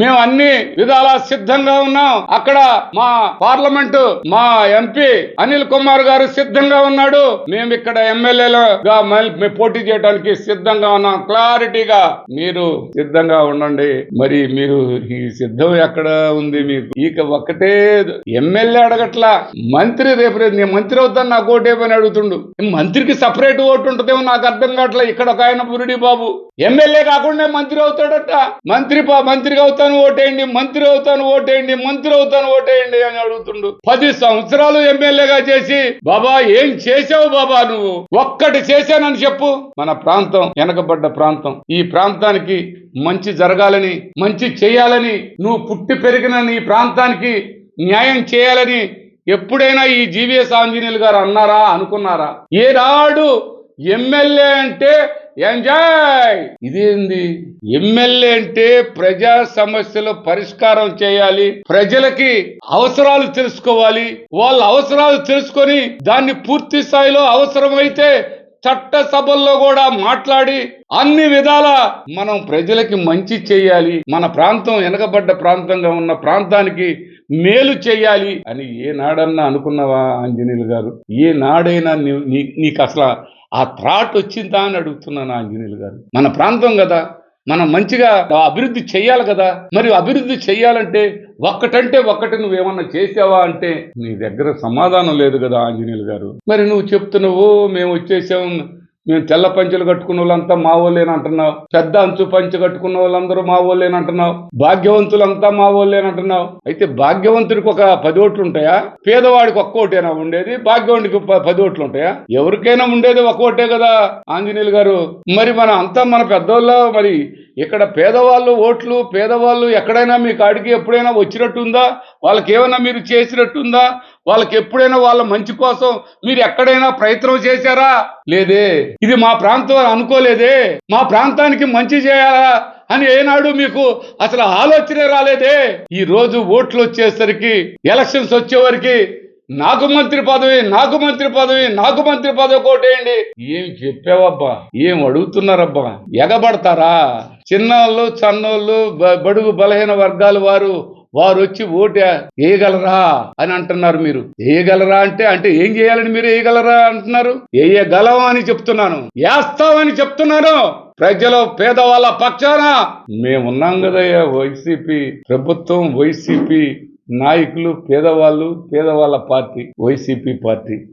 మేము అన్ని విధాలా సిద్ధంగా ఉన్నాం. అక్కడ మా పార్లమెంటు మా ఎంపీ అనిల్ కుమార్ గారు సిద్ధంగా ఉన్నాడు. మేము ఇక్కడ ఎమ్మెల్యేలుగా మళ్ళీ పోటీ చేయడానికి సిద్ధంగా ఉన్నాం. క్లారిటీగా మీరు సిద్ధంగా ఉండండి. మరి మీరు ఈ సిద్ధం ఎక్కడ ఉంది మీకు? ఇక ఒక్కటే ఎమ్మెల్యే అడగట్లా. మంత్రి రేపు రేపు నేను మంత్రి అవుతాను నాకు ఓటేమని అడుగుతుండు. మంత్రికి సపరేట్ ఓటు ఉంటుందేమో నాకు అర్థం కావట్లే. ఇక్కడ ఒక ఆయన బురుడి బాబు. ఎమ్మెల్యే కాకుండా మంత్రి అవుతాడట. మంత్రి పా- మంత్రిగా అవుతాను ఓటేయండి. మంత్రి అవుతాను ఓటేయండి. మంత్రి అవుతాను ఓటేయండి అని అడుగుతుండు. పది సంవత్సరాలు ఎమ్మెల్యేగా చేసి బాబా ఏం చేసావు బాబా నువ్వు? ఒక్కటి చేశానని చెప్పు. మన ప్రాంతం వెనకబడ్డ ప్రాంతం. ఈ ప్రాంతానికి మంచి జరగాలని మంచి చేయాలని నువ్వు పుట్టి పెరిగిన నీ ప్రాంతానికి న్యాయం చేయాలని ఎప్పుడైనా ఈ జీవీఎస్ ఆంజనేయులు గారు అన్నారా అనుకున్నారా? ఏనాడు ఎమ్మెల్యే అంటే ఎంజాయ్! ఇదేంది? ఎమ్మెల్యే అంటే ప్రజా సమస్యలు పరిష్కారం చేయాలి. ప్రజలకి అవసరాలు తెలుసుకోవాలి. వాళ్ళ అవసరాలు తెలుసుకొని దాన్ని పూర్తి స్థాయిలో అవసరమైతే చట్ట సభల్లో కూడా మాట్లాడి అన్ని విధాల మనం ప్రజలకి మంచి చేయాలి. మన ప్రాంతం వెనకబడ్డ ప్రాంతంగా ఉన్న ప్రాంతానికి మేలు చేయాలి అని ఏ నాడన్నా అనుకున్నావా ఆంజనేయులు గారు? ఏ నాడైనా నీ- నీ- నీకు అసలు ఆ థ్రాట్ వచ్చిందా అని అడుగుతున్నాను ఆంజనేయులు గారు. మన ప్రాంతం కదా మనం మంచిగా అభివృద్ధి చెయ్యాలి కదా. మరి అభివృద్ధి చేయాలంటే ఒక్కటంటే ఒక్కటి నువ్వేమన్నా చేసావా అంటే నీ దగ్గర సమాధానం లేదు కదా ఆంజనేయులు గారు. మరి నువ్వు చెప్తున్నావు మేము వచ్చేసాం మేము తెల్ల పంచులు కట్టుకున్న వాళ్ళంతా మా వాళ్ళేని అంటున్నావు? పెద్ద అంచు పంచు కట్టుకున్న వాళ్ళందరూ మా వాళ్ళేని అంటున్నావు? భాగ్యవంతులంతా మా వాళ్ళేని అంటున్నావు? అయితే భాగ్యవంతుడికి ఒక పది ఓట్లు ఉంటాయా? పేదవాడికి ఒక్క ఓటేనా ఉండేది? భాగ్యవంతుడికి పది ఓట్లు ఉంటాయా? ఎవరికైనా ఉండేది ఒక ఓటే కదా ఆంజనేయులు గారు. మరి మన అంతా మన పెద్దోళ్ళ మరి ఇక్కడ పేదవాళ్ళు ఓట్లు పేదవాళ్ళు ఎక్కడైనా మీ కాడికి ఎప్పుడైనా వచ్చినట్టుందా? వాళ్ళకి ఏమైనా మీరు చేసినట్టుందా? వాళ్ళకి ఎప్పుడైనా వాళ్ళ మంచి కోసం మీరు ఎక్కడైనా ప్రయత్నం చేశారా? లేదే. ఇది మా ప్రాంతం అనుకోలేదే. మా ప్రాంతానికి మంచి చేయాలా అని ఏనాడు మీకు అసలు ఆలోచనే రాలేదే. ఈ రోజు ఓట్లు వచ్చేసరికి ఎలక్షన్స్ వచ్చేవరకు నాకు మంత్రి పదవి నాకు మంత్రి పదవి నాకు మంత్రి పదవి కోటేయండి ఏం చెప్పావబ్బా? ఏం అడుగుతున్నారబ్బా? ఎగబడతారా? చిన్నోళ్ళు చన్నోళ్ళు బడుగు బలహీన వర్గాల వారు వారు వచ్చి ఓటు వేయగలరా అని అంటున్నారు మీరు. వేయగలరా అంటే అంటే ఏం చేయాలని మీరు వేయగలరా అంటున్నారు? వేయగలం అని చెప్తున్నాను. వేస్తామని చెప్తున్నాను. ప్రజలు పేదవాళ్ళ పక్షాన మేమున్నాం కదయ్యా వైసీపీ. ప్రభుత్వం వైసీపీ. నాయకులు పేదవాళ్ళు పేదవాళ్ళ పార్టీ వైసీపీ పార్టీ.